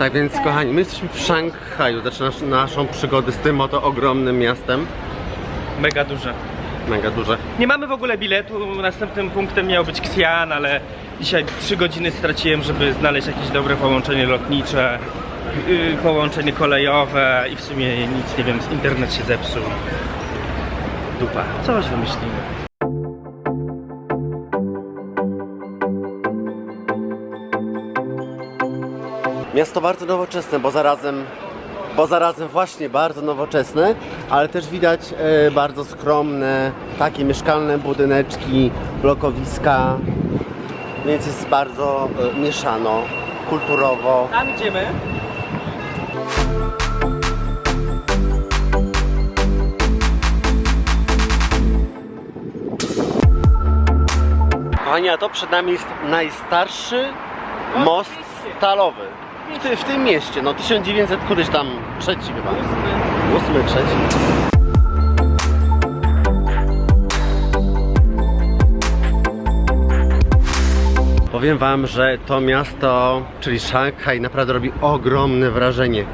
Tak więc kochani, my jesteśmy w Szanghaju, zaczynasz naszą przygodę z tym oto ogromnym miastem. Mega duże. Mega duże. Nie mamy w ogóle biletu, następnym punktem miał być Xi'an, ale dzisiaj 3 godziny straciłem, żeby znaleźć jakieś dobre połączenie lotnicze, yy, połączenie kolejowe i w sumie nic nie wiem, internet się zepsuł. Dupa. Coś wymyślimy. Miasto bardzo nowoczesne, bo zarazem, bo zarazem właśnie bardzo nowoczesne, ale też widać e, bardzo skromne, takie mieszkalne budyneczki, blokowiska, więc jest bardzo e, mieszano, kulturowo. Tam idziemy. Kochani, a to przed nami jest najstarszy most stalowy w tym mieście. No 1900 któryś tam trzeci chyba. Ósmy, trzeci. Powiem wam, że to miasto, czyli Szanghaj, naprawdę robi ogromne wrażenie.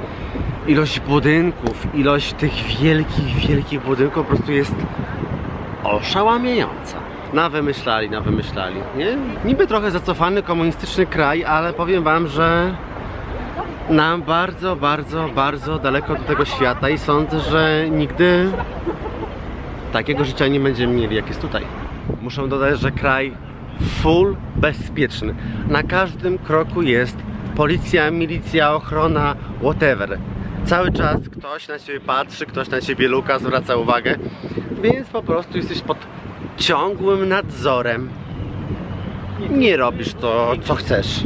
Ilość budynków, ilość tych wielkich, wielkich budynków po prostu jest oszałamiająca. Na wymyślali, na wymyślali, nie? Niby trochę zacofany komunistyczny kraj, ale powiem wam, że nam bardzo, bardzo, bardzo daleko do tego świata i sądzę, że nigdy takiego życia nie będziemy mieli, jak jest tutaj. Muszę dodać, że kraj full bezpieczny. Na każdym kroku jest policja, milicja, ochrona, whatever. Cały czas ktoś na ciebie patrzy, ktoś na ciebie luka, zwraca uwagę, więc po prostu jesteś pod ciągłym nadzorem. Nie robisz to, co chcesz.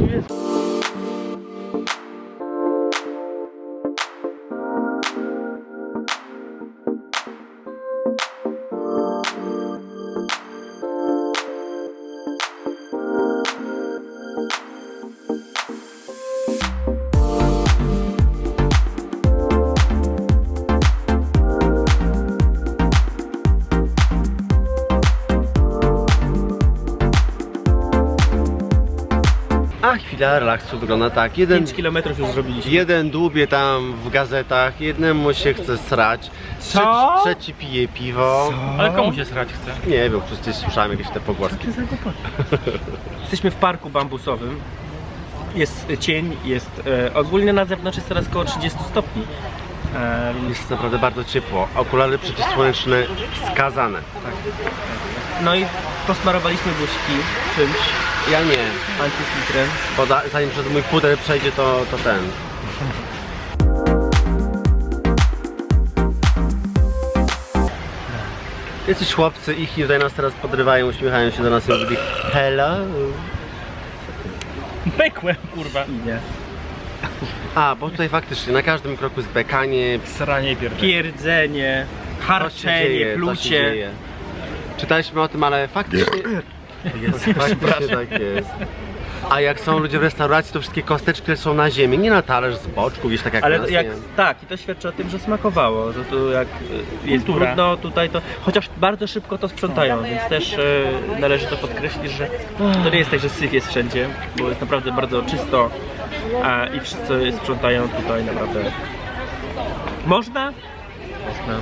A chwila relaksu wygląda tak. Jeden, 5 km już zrobiliśmy. jeden dłubie tam w gazetach, jednemu się chce srać, trzeci, Co? trzeci pije piwo. Ale komu się srać chce? Nie wiem, przecież słyszałem jakieś te pogłoski. Jesteśmy w parku bambusowym. Jest cień, jest e, ogólnie na zewnątrz jest teraz około 30 stopni. E, Jest naprawdę bardzo ciepło. Okulary przeciwsłoneczne wskazane. no i posmarowaliśmy buźki czymś, Ja nie, antyfiltrem. bo da, zanim przez mój puder przejdzie, to, to ten. Jacyś chłopcy, ich tutaj nas teraz podrywają, uśmiechają się do nas i mówili Hello. Pekłem, kurwa. Nie. A, bo tutaj faktycznie na każdym kroku jest bekanie, Sranie pierdzenie, harczenie, dzieje, to się plucie. dzieje. Czytaliśmy o tym, ale faktycznie, faktycznie tak jest. A jak są ludzie w restauracji, to wszystkie kosteczki które są na ziemi, nie na talerz z boczku, gdzieś tak jak Ale nas, jak, nie? tak, i to świadczy o tym, że smakowało, że tu jak y, jest Kultura. brudno tutaj, to chociaż bardzo szybko to sprzątają, więc też e, należy to podkreślić, że to nie jest tak, że syf jest wszędzie, bo jest naprawdę bardzo czysto a, i wszyscy sprzątają tutaj naprawdę. Można? Można.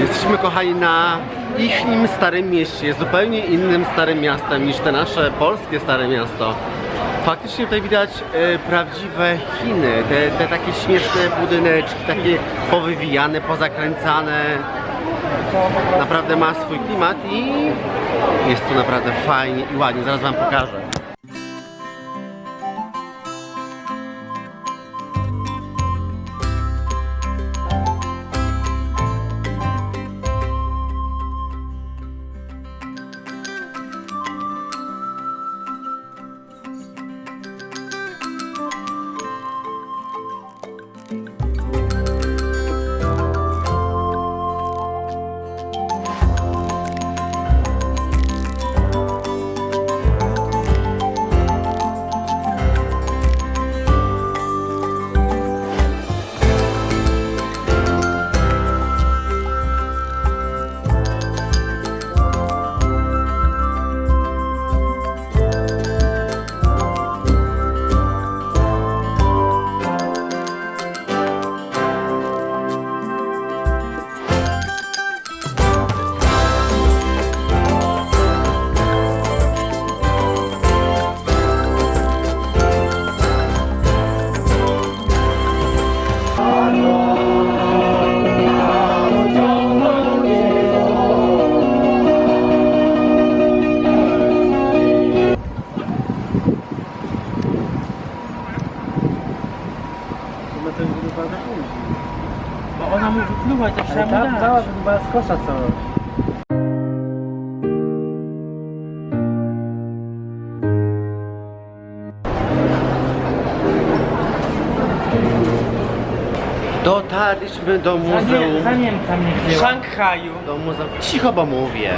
Jesteśmy kochani na ichnim starym mieście, jest zupełnie innym starym miastem niż te nasze polskie stare miasto. Faktycznie tutaj widać e, prawdziwe Chiny, te, te takie śmieszne budyneczki, takie powywijane, pozakręcane. Naprawdę ma swój klimat i jest tu naprawdę fajnie i ładnie, zaraz wam pokażę. Wojtek, trzeba mu dać. Dałabym chyba z kosza co Dotarliśmy do Za, muzeum. nie, za. Szanghaju. Do muzeum. Cicho, bo mówię.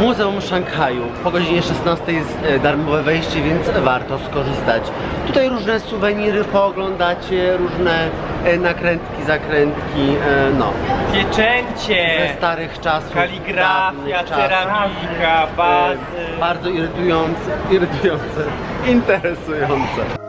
Muzeum Szanghaju. Po godzinie 16 jest e, darmowe wejście, więc warto skorzystać. Tutaj różne suweniry pooglądacie, różne e, nakrętki, zakrętki, e, no. Ze Pieczęcie. starych czasów. Kaligrafia, dawnych czasów. ceramika, E, bazy. Bardzo irytujące, irytujące, interesujące.